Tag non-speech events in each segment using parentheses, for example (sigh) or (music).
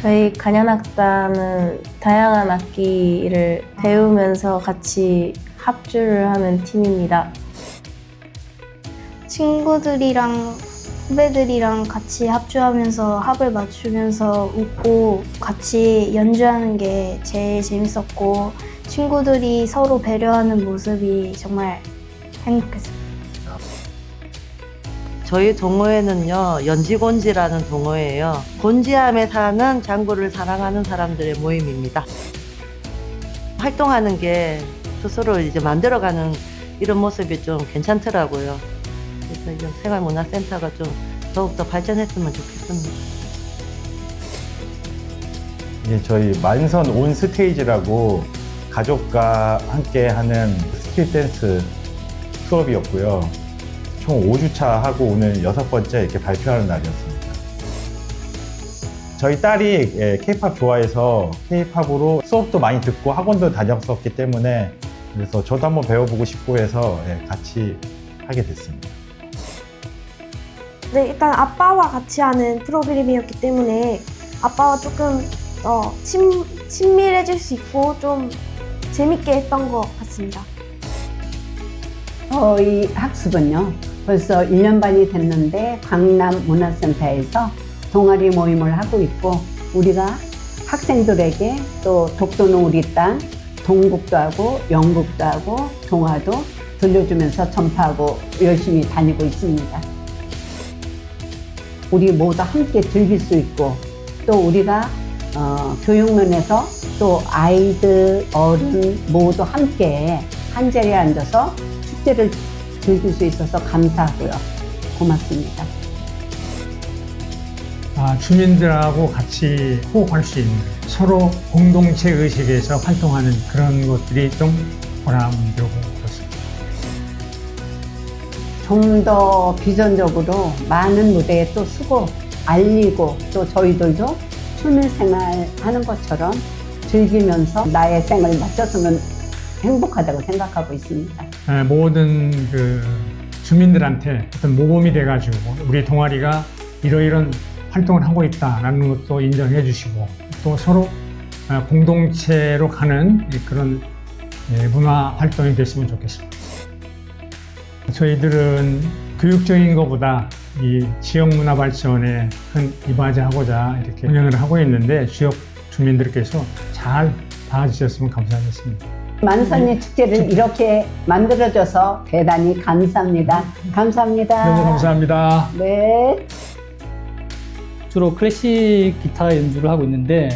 저희 간현악단은 다양한 악기를 배우면서 같이 합주를 하는 팀입니다. 친구들이랑 후배들이랑 같이 합주하면서 합을 맞추면서 웃고 같이 연주하는 게 제일 재밌었고 친구들이 서로 배려하는 모습이 정말 행복했어요. 저희 동호회는요 연지곤지라는 동호회예요. 곤지암에 사는 장구를 사랑하는 사람들의 모임입니다. 활동하는 게 스스로 이제 만들어가는 이런 모습이 좀 괜찮더라고요. 그래서 이런 생활문화센터가 좀 더욱더 발전했으면 좋겠습니다. 예, 저희 만선 온 스테이지라고 가족과 함께 하는 스킬 댄스 수업이었고요. 총 5주차 하고 오늘 여섯 번째 이렇게 발표하는 날이었습니다. 저희 딸이 예, K-팝 좋아해서 K-팝으로 수업도 많이 듣고 학원도 다녔었기 때문에 그래서 저도 한번 배워보고 싶고 해서 예, 같이 하게 됐습니다. 네, 일단 아빠와 같이 하는 프로그램이었기 때문에 아빠와 조금 더 친, 친밀해질 수 있고 좀 재밌게 했던 것 같습니다. 저희 학습은요, 벌써 1년 반이 됐는데 강남 문화센터에서 동아리 모임을 하고 있고, 우리가 학생들에게 또 독도는 우리 땅, 동국도 하고 영국도 하고 동화도 들려주면서 전파하고 열심히 다니고 있습니다. 우리 모두 함께 즐길 수 있고, 또 우리가 어, 교육면에서 또 아이들, 어른 모두 함께 한 자리에 앉아서 축제를 즐길 수 있어서 감사하고요. 고맙습니다. 아, 주민들하고 같이 호흡할 수 있는 서로 공동체 의식에서 활동하는 그런 것들이 좀 보람되고 그렇습니다. 좀 더 비전적으로 많은 무대에 또 쓰고 알리고 또 저희들도 취미생활 하는 것처럼 즐기면서 나의 생을 마쳤으면 행복하다고 생각하고 있습니다. 에, 모든 그 주민들한테 어떤 모범이 돼가지고 우리 동아리가 이러이런 활동을 하고 있다라는 것도 인정해 주시고 또 서로 어, 공동체로 가는 이 그런 예, 문화 활동이 됐으면 좋겠습니다. 저희들은 교육적인 것보다 이 지역 문화 발전에 큰 이바지하고자 이렇게 운영을 하고 있는데 지역 주민들께서 잘 봐주셨으면 감사하겠습니다. 만선리 축제를 이렇게 만들어줘서 대단히 감사합니다. 감사합니다. 너무 감사합니다. 네. 주로 클래식 기타 연주를 하고 있는데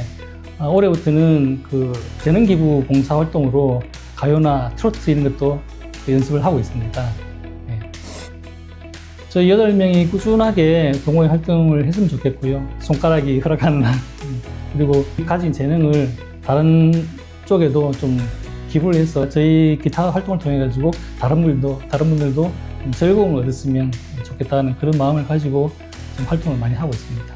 아, 올해부터는 그 재능 기부 봉사 활동으로 가요나 트로트 이런 것도 연습을 하고 있습니다. 예. 저희 여덟 명이 꾸준하게 동호회 활동을 했으면 좋겠고요. 손가락이 (laughs) 허락하는 한 음, 그리고 가진 재능을 다른 쪽에도 좀 기부를 해서 저희 기타 활동을 통해 가지고 다른 분들도 다른 분들도 좀 즐거움을 얻었으면 좋겠다는 그런 마음을 가지고 좀 활동을 많이 하고 있습니다.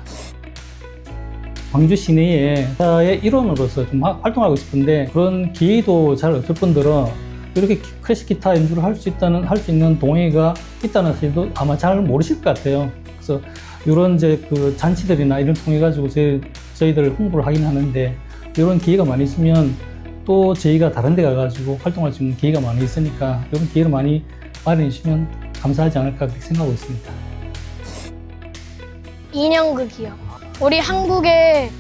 광주 시내에 기타의 일원으로서 좀 하- 활동하고 싶은데 그런 기회도 잘 없을 뿐더러 이렇게 기- 클래식 기타 연주를 할 수 있다는 할 수 있는 동호회가 있다는 사실도 아마 잘 모르실 것 같아요. 그래서 이런 이제 그 잔치들이나 이런 통해 가지고 저희 저희들 홍보를 하긴 하는데 이런 기회가 많이 있으면 또 저희가 다른 데 가가지고 활동할 수 있는 기회가 많이 있으니까 이런 기회를 많이 마련해 주시면 감사하지 않을까 그렇게 생각하고 있습니다. 인형극이요. 우리 한국의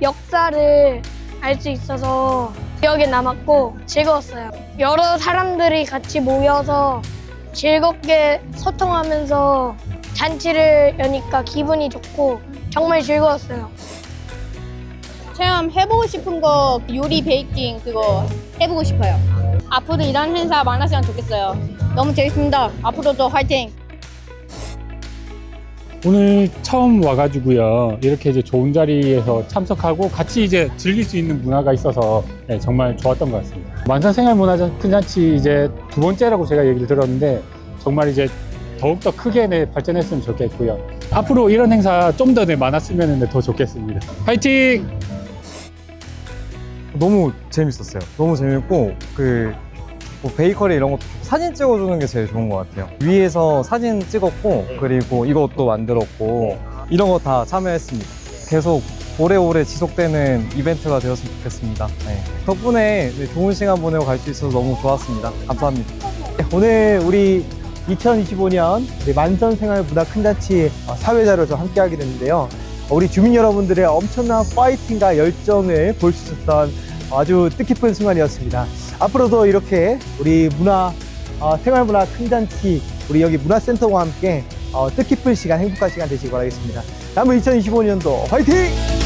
역사를 알 수 있어서 기억에 남았고 즐거웠어요. 여러 사람들이 같이 모여서 즐겁게 소통하면서 잔치를 여니까 기분이 좋고 정말 즐거웠어요. 체험해보고 싶은 거 요리 베이킹 그거 해보고 싶어요. 앞으로 이런 행사 많았으면 좋겠어요. 너무 재밌습니다. 앞으로도 화이팅! 오늘 처음 와가지고요 이렇게 이제 좋은 자리에서 참석하고 같이 이제 즐길 수 있는 문화가 있어서 네, 정말 좋았던 것 같습니다. 만산 생활문화전 큰 잔치 이제 두 번째라고 제가 얘기를 들었는데 정말 이제 더욱더 크게 네, 발전했으면 좋겠고요. 앞으로 이런 행사 좀 더 네, 많았으면 네, 더 좋겠습니다. 화이팅! 너무 재밌었어요. 너무 재밌고 그 뭐 베이커리 이런 것도 사진 찍어주는 게 제일 좋은 것 같아요. 위에서 사진 찍었고 그리고 이것도 만들었고 이런 거 다 참여했습니다. 계속 오래오래 지속되는 이벤트가 되었으면 좋겠습니다. 네. 덕분에 네, 좋은 시간 보내고 갈 수 있어서 너무 좋았습니다. 감사합니다. 네, 오늘 우리 2025년 만선생활 문화 큰잔치 어, 사회자로 좀 함께하게 됐는데요. 우리 주민 여러분들의 엄청난 파이팅과 열정을 볼 수 있었던 아주 뜻깊은 순간이었습니다. 앞으로도 이렇게 우리 문화 어, 생활문화 큰잔치 우리 여기 문화센터와 함께 어, 뜻깊은 시간, 행복한 시간 되시기 바라겠습니다. 남은 2025년도 화이팅!